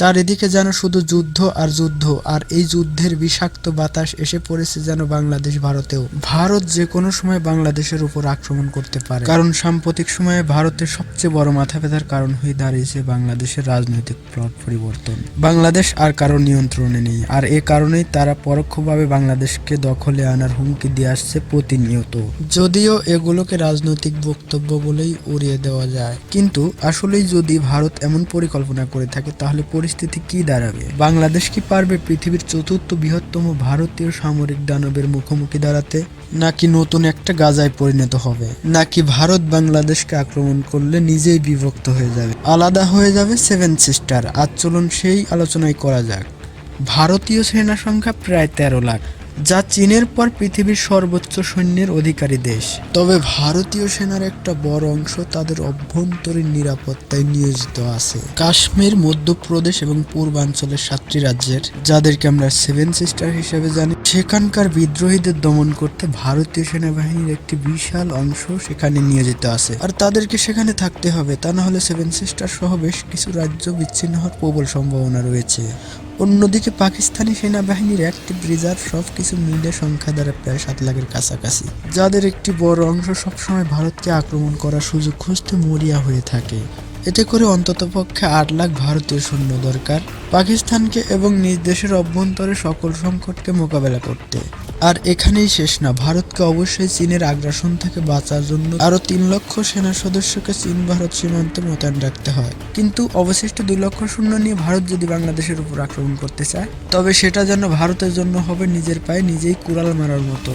চারিদিকে যেন শুধু যুদ্ধ আর যুদ্ধ, আর এই যুদ্ধের বিষাক্ত বাতাস এসে পড়েছে যেন বাংলাদেশ ভারতেও। ভারত যে কোনো সময় বাংলাদেশের উপর আক্রমণ করতে পারে। কারণ সাম্প্রতিক সময়ে ভারতের সবচেয়ে বড় মাথা ব্যথার কারণ হয়ে দাঁড়িয়েছে বাংলাদেশের রাজনৈতিক প্লট পরিবর্তন। বাংলাদেশ আর কারও নিয়ন্ত্রণে নেই, আর এ কারণেই তারা পরোক্ষভাবে বাংলাদেশকে দখলে আনার হুমকি দিয়ে আসছে প্রতিনিয়ত। যদিও এগুলোকে রাজনৈতিক বক্তব্য বলেই উড়িয়ে দেওয়া যায়। কিন্তু আসলেই যদি ভারত এমন পরিকল্পনা করে থাকে, তাহলে পরিস্থিতি কি দাঁড়াবে? বাংলাদেশ কি পারবে পৃথিবীর চতুর্থ বৃহত্তম ভারতীয় সামরিক দানবের মুখোমুখি দাঁড়াতে? নাকি নতুন একটা গাজায় পরিণত হবে? নাকি ভারত বাংলাদেশকে আক্রমণ করলে নিজেই বিভক্ত হয়ে যাবে? আলাদা হয়ে যাবে সেভেন সিস্টার। আজ চলুন সেই আলোচনায় করা যাক। ভারতীয় সেনা সংখ্যা প্রায় তেরো লাখ। যা চীনের পর পৃথিবীর সর্বোচ্চ সৈন্যের অধিকারী দেশ। তবে ভারতীয় সেনার একটা বড় অংশ তাদের অভ্যন্তরীণ নিরাপত্তায় নিয়োজিত আছে। কাশ্মীর, মধ্যপ্রদেশ এবং পূর্বাঞ্চলের সাতটি রাজ্যের, যাদেরকে আমরা সেভেন সিস্টার হিসেবে জানি সেখানকার বিদ্রোহীদের দমন করতে ভারতীয় সেনাবাহিনীর একটি বিশাল অংশ সেখানে নিয়োজিত আছে। আর তাদেরকে সেখানে থাকতে হবে, তা না হলে সেভেন সিস্টার সহ বেশ কিছু রাজ্য বিচ্ছিন্ন হওয়ার প্রবল সম্ভাবনা রয়েছে। অন্যদিকে পাকিস্তানি সেনাবাহিনীর অ্যাক্টিভ রিজার্ভ সব কিছু মিলে সংখ্যা দ্বারা প্রায় সাত লাখের কাছাকাছি। যাদের একটি বড় অংশ সবসময় ভারতকে আক্রমণ করার সুযোগ খুঁজতে মরিয়া হয়ে থাকে। এতে করে অন্ততপক্ষে আট লাখ ভারতীয় সৈন্য দরকার। পাকিস্তানকে এবং নিজ দেশের অভ্যন্তরে সকল সংকটকে মোকাবেলা করতে। আর এখানেই শেষ না, ভারতকে অবশ্যই চীনের আগ্রাসন থেকে বাঁচার জন্য আরও তিন লক্ষ সেনা সদস্যকে চীন ভারত সীমান্তে মোতায়েন রাখতে হয়। কিন্তু অবশিষ্ট দুই লক্ষ শূন্য নিয়ে ভারত যদি বাংলাদেশের উপর আক্রমণ করতে চায়, তবে সেটা যেন ভারতের জন্য হবে নিজের পায়ে নিজেই কুড়াল মারার মতো।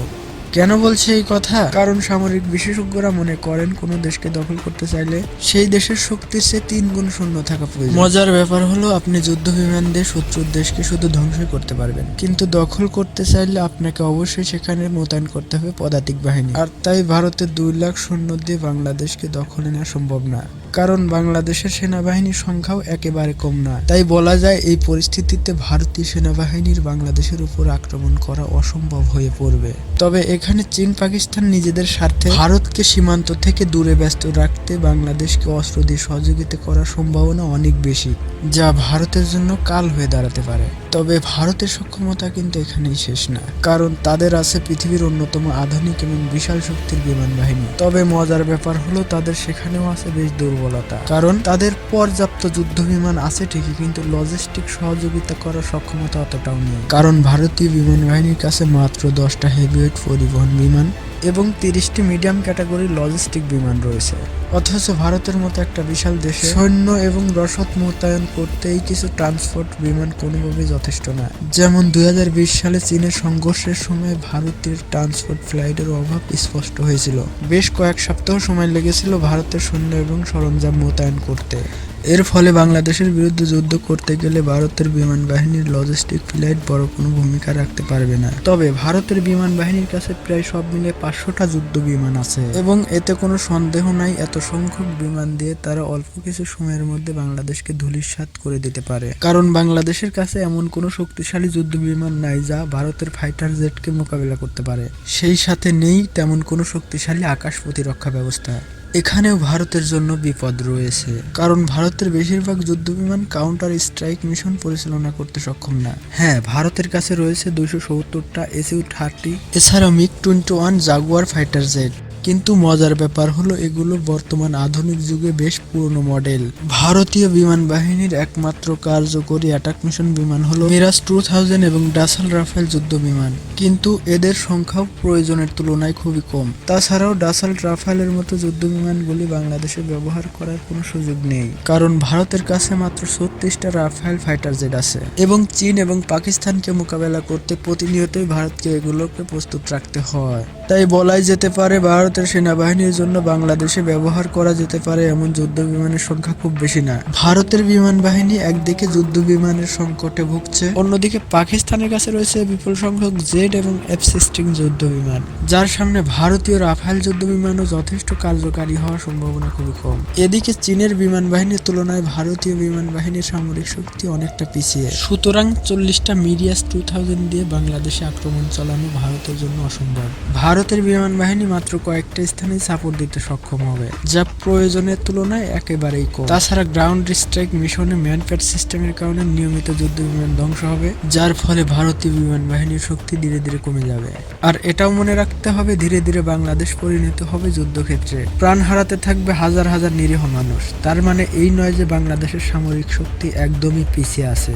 কেন বলছে এই কথা? কারণ সামরিক বিশেষজ্ঞরা মনে করেন, কোনো দেশকে দখল করতে চাইলে সেই দেশের শক্তির চেয়ে তিন গুণ শূন্য থাকা প্রয়োজন। মজার ব্যাপার হলো, আপনি যুদ্ধ বিমান দিয়ে শত্রুর দেশকে শুধু ধ্বংস করতে পারবেন। কিন্তু দখল করতে চাইলে আপনাকে অবশ্যই সেখানে মোতায়েন করতে হবে পদাতিক বাহিনী। আর তাই ভারতের দুই লাখ সৈন্য দিয়ে বাংলাদেশকে দখলে নেওয়া সম্ভব না। কারণ বাংলাদেশের সেনাবাহিনীর সংখ্যাও একেবারে কম না তাই বলা যায়, এই পরিস্থিতিতে ভারতীয় সেনাবাহিনীর বাংলাদেশের উপর আক্রমণ করা অসম্ভব হয়ে পড়বে। তবে এখানে চীন, পাকিস্তান নিজেদের স্বার্থে ভারতকে সীমান্ত থেকে দূরে ব্যস্ত রাখতে বাংলাদেশকে অস্ত্র দিয়ে সহযোগিতা করার সম্ভাবনা অনেক বেশি, যা ভারতের জন্য কাল হয়ে দাঁড়াতে পারে। তবে ভারতের সক্ষমতা কিন্তু এখানেই শেষ না। কারণ তাদের আছে পৃথিবীর অন্যতম আধুনিক এবং বিশাল শক্তির বিমান বাহিনী। তবে মজার ব্যাপার হলো তাদের সেখানেও আছে বেশ দুর্বলতা। কারণ তাদের পর্যাপ্ত যুদ্ধ বিমান আছে ঠিকই, কিন্তু লজিস্টিক সহযোগিতা করার সক্ষমতা অতটাও নেই। কারণ ভারতীয় বিমান বাহিনীর কাছে মাত্র দশটা হেভিওয়েট পরিবহন বিমান এবং তিরিশটি মিডিয়াম ক্যাটাগরির লজিস্টিক বিমান রয়েছে। অথচ ভারতের মতো একটা বিশাল দেশে সৈন্য এবং রসদ মোতায়েন করতেই কিছু ট্রান্সপোর্ট বিমান কোনোভাবেই যথেষ্ট না। যেমন দু হাজার বিশ সালে চীনের সংঘর্ষের সময় ভারতের ট্রান্সপোর্ট ফ্লাইটের অভাব স্পষ্ট হয়েছিল। বেশ কয়েক সপ্তাহ সময় লেগেছিল ভারতের সৈন্য এবং সরঞ্জাম মোতায়েন করতে। এর ফলে বাংলাদেশের বিরুদ্ধে যুদ্ধ করতে গেলে ভারতের বিমান বাহিনীর লজিস্টিক ফ্লাইট বড় কোনো ভূমিকা রাখতে পারবে না। তবে ভারতের বিমান বাহিনীর কাছে প্রায় সব মিলে পাঁচশোটা যুদ্ধ বিমান আছে। এবং এতে কোনো সন্দেহ নাই, এত সংখ্যক বিমান দিয়ে তারা অল্প কিছু সময়ের মধ্যে বাংলাদেশকে ধূলিসাৎ করে দিতে পারে। কারণ বাংলাদেশের কাছে এমন কোনো শক্তিশালী যুদ্ধ বিমান নাই যা ভারতের ফাইটার জেটকে মোকাবিলা করতে পারে। সেই সাথে নেই তেমন কোনো শক্তিশালী আকাশ প্রতিরক্ষা ব্যবস্থা। এখানেও ভারতের জন্য বিপদ রয়েছে। কারণ ভারতের বেশিরভাগ যুদ্ধবিমান কাউন্টার স্ট্রাইক মিশন পরিচালনা করতে সক্ষম না। হ্যাঁ ভারতের কাছে রয়েছে দুইশো সত্তরটা এসইউ থার্টি এছাড়া MiG twenty one Jaguar fighter jet. কিন্তু মজার ব্যাপার হলো এগুলো বর্তমান আধুনিক যুগে বেশ পুরনো মডেল। ভারতীয় বিমান বাহিনীর একমাত্র কার্যকরী অ্যাটাক মিশন বিমান হলো মিরাজ টু থাউজেন্ড এবং ডাসাল রাফেল যুদ্ধ বিমান। কিন্তু এদের সংখ্যাও প্রয়োজনের তুলনায় খুবই কম। তাছাড়াও ডাসাল রাফেলের মতো যুদ্ধ বিমানগুলি বাংলাদেশে ব্যবহার করার কোনো সুযোগ নেই। কারণ ভারতের কাছে মাত্র ছত্রিশটা রাফেল ফাইটার জেট আছে এবং চীন এবং পাকিস্তানকে মোকাবেলা করতে প্রতিনিয়তই ভারতকে এগুলোকে প্রস্তুত রাখতে হয়। তাই বলাই যেতে পারে ভারতের সেনাবাহিনীর জন্য বাংলাদেশে ব্যবহার করা যেতে পারে এমন যুদ্ধ বিমানের সংখ্যা খুব বেশি না ভারতের বিমান বাহিনী একদিকে যুদ্ধ বিমানের সংকটে ভুগছে, অন্যদিকে পাকিস্তানের কাছে রয়েছে বিপুল সংখ্যক জেড এবং এফ সিক্সটিন যুদ্ধ বিমান। যার সামনে ভারতীয় রাফাল যুদ্ধ বিমানও যথেষ্ট কার্যকারী হওয়ার সম্ভাবনা খুবই কম। এদিকে চীনের বিমান বাহিনীর তুলনায় ভারতীয় বিমান বাহিনীর সামরিক শক্তি অনেকটা পিছিয়ে। সুতরাং চল্লিশটা মিডিয়াস টু থাউজেন্ড দিয়ে বাংলাদেশে আক্রমণ চালানো ভারতের জন্য অসম্ভব। ভারত ভারতের বিমান বাহিনী মাত্র কয়েকটা স্থানে সাপোর্ট দিতে সক্ষম হবে, যা প্রয়োজনের তুলনায় একেবারেই কম। তাছাড়া গ্রাউন্ড স্ট্রাইক মিশনে ম্যানপ্যাড সিস্টেমের কারণে নিয়মিত যুদ্ধ বিমান ধ্বংস হবে, যার ফলে ভারতীয় বিমান বাহিনীর শক্তি ধীরে ধীরে কমে যাবে। আর এটাও মনে রাখতে হবে, ধীরে ধীরে বাংলাদেশ পরিণত হবে যুদ্ধক্ষেত্রে। প্রাণ হারাতে থাকবে হাজার হাজার নিরীহ মানুষ, তার মানে এই নয় যে বাংলাদেশের সামরিক শক্তি একদমই পিছিয়ে আছে।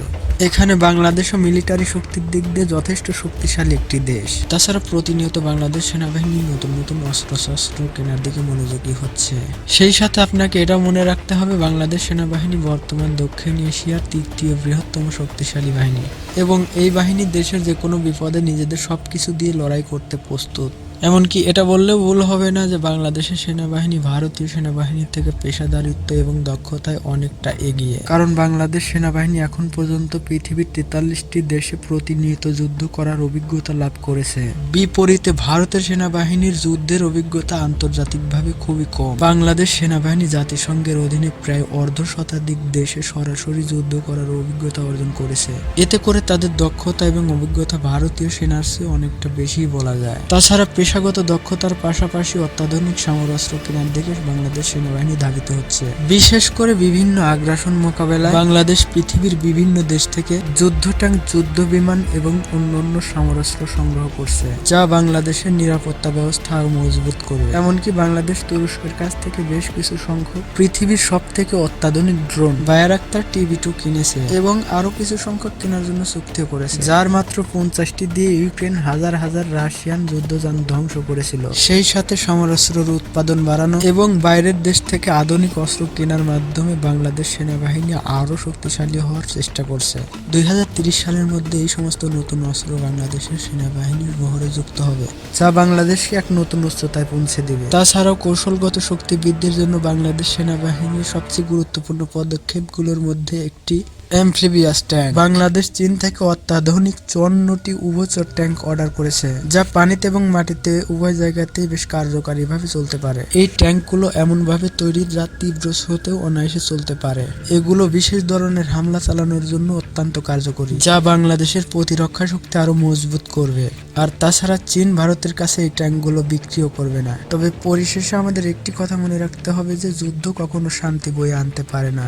এখানে বাংলাদেশও মিলিটারি শক্তির দিক দিয়ে যথেষ্ট শক্তিশালী একটি দেশ। তাছাড়া প্রতিনিয়ত বাংলাদেশ সেনাবাহিনী নতুন নতুন অস্ত্র শস্ত্র কেনার দিকে মনোযোগী হচ্ছে। সেই সাথে আপনাকে এটা মনে রাখতে হবে, বাংলাদেশ সেনাবাহিনী বর্তমান দক্ষিণ এশিয়ার তৃতীয় বৃহত্তম শক্তিশালী বাহিনী। এবং এই বাহিনী দেশের যে কোনো বিপদে নিজেদের সবকিছু দিয়ে লড়াই করতে প্রস্তুত। এমনকি এটা বললেও ভুল হবে না যে বাংলাদেশের সেনাবাহিনী ভারতীয় সেনাবাহিনীর থেকে পেশাদারিত্ব এবং দক্ষতায় অনেকটা এগিয়ে। কারণ বাংলাদেশ সেনাবাহিনী এখন পর্যন্ত পৃথিবীর তেতাল্লিশটি দেশে প্রতিনিয়ত যুদ্ধ করার অভিজ্ঞতা লাভ করেছে। বিপরীতে ভারতের সেনাবাহিনীর যুদ্ধের অভিজ্ঞতা আন্তর্জাতিকভাবে খুবই কম। বাংলাদেশ সেনাবাহিনী জাতিসংঘের অধীনে প্রায় অর্ধ শতাধিক দেশে সরাসরি যুদ্ধ করার অভিজ্ঞতা অর্জন করেছে। এতে করে তাদের দক্ষতা এবং অভিজ্ঞতা ভারতীয় সেনার চেয়ে অনেকটা বেশি বলা যায়। তাছাড়া পেশাগত দক্ষতার পাশাপাশি অত্যাধুনিক সমরাস্ত্র কেনার দিকে বাংলাদেশ সেনাবাহিনী ধাবিত হচ্ছে। বিশেষ করে বিভিন্ন আগ্রাসন মোকাবেলায় বাংলাদেশ পৃথিবীর বিভিন্ন দেশ থেকে যুদ্ধ ট্যাঙ্ক যুদ্ধ বিমান এবং অন্যান্য সমরাস্ত্র সংগ্রহ করছে, যা বাংলাদেশের নিরাপত্তা ব্যবস্থা আরও মজবুত করবে। এমনকি বাংলাদেশ তুরস্কের কাছ থেকে বেশ কিছু সংখ্যক পৃথিবীর সব থেকে অত্যাধুনিক ড্রোন বায়ারাক্তার টিভি টু কিনেছে এবং আরও কিছু সংখ্যক কেনার জন্য চুক্তি করেছে, যার মাত্র পঞ্চাশটি দিয়ে ইউক্রেন হাজার হাজার রাশিয়ান যুদ্ধযান ধ্বংস করেছিল। সেই সাথে সমরাস্ত্রের উৎপাদন বাড়ানো এবং বাইরের দেশ থেকে আধুনিক অস্ত্র কেনার মাধ্যমে বাংলাদেশ সেনাবাহিনী আরও শক্তিশালী হওয়ার চেষ্টা করছে। দুই সালের মধ্যে এই সমস্ত নতুন অস্ত্র বাংলাদেশের সেনাবাহিনীর বহরে যুক্ত হবে, যা বাংলাদেশকে এক নতুন উচ্চতায় পৌঁছে দেবে। তাছাড়াও কৌশলগত শক্তি বৃদ্ধির জন্য বাংলাদেশ সেনাবাহিনীর সবচেয়ে গুরুত্বপূর্ণ পদক্ষেপগুলোর মধ্যে একটি অ্যাম্ফিবিয়াস ট্যাঙ্ক বাংলাদেশ, চীন থেকে অত্যাধুনিক চুয়ান্নটি উভচর ট্যাঙ্ক অর্ডার করেছে, যা পানিতে এবং মাটিতে উভয় জায়গাতেই বেশ কার্যকারীভাবে চলতে পারে। এই ট্যাঙ্কগুলো এমনভাবে তৈরি যা তীব্র স্রোতেও অনায়াসে চলতে পারে। এগুলো বিশেষ ধরনের হামলা চালানোর জন্য অত্যন্ত কার্যকরী, যা বাংলাদেশের প্রতিরক্ষা শক্তি আরও মজবুত করবে। আর তাছাড়া চীন ভারতের কাছে এই ট্যাঙ্কগুলো বিক্রিও করবে না। তবে পরিশেষে আমাদের একটি কথা মনে রাখতে হবে যে, যুদ্ধ কখনো শান্তি বয়ে আনতে পারে না।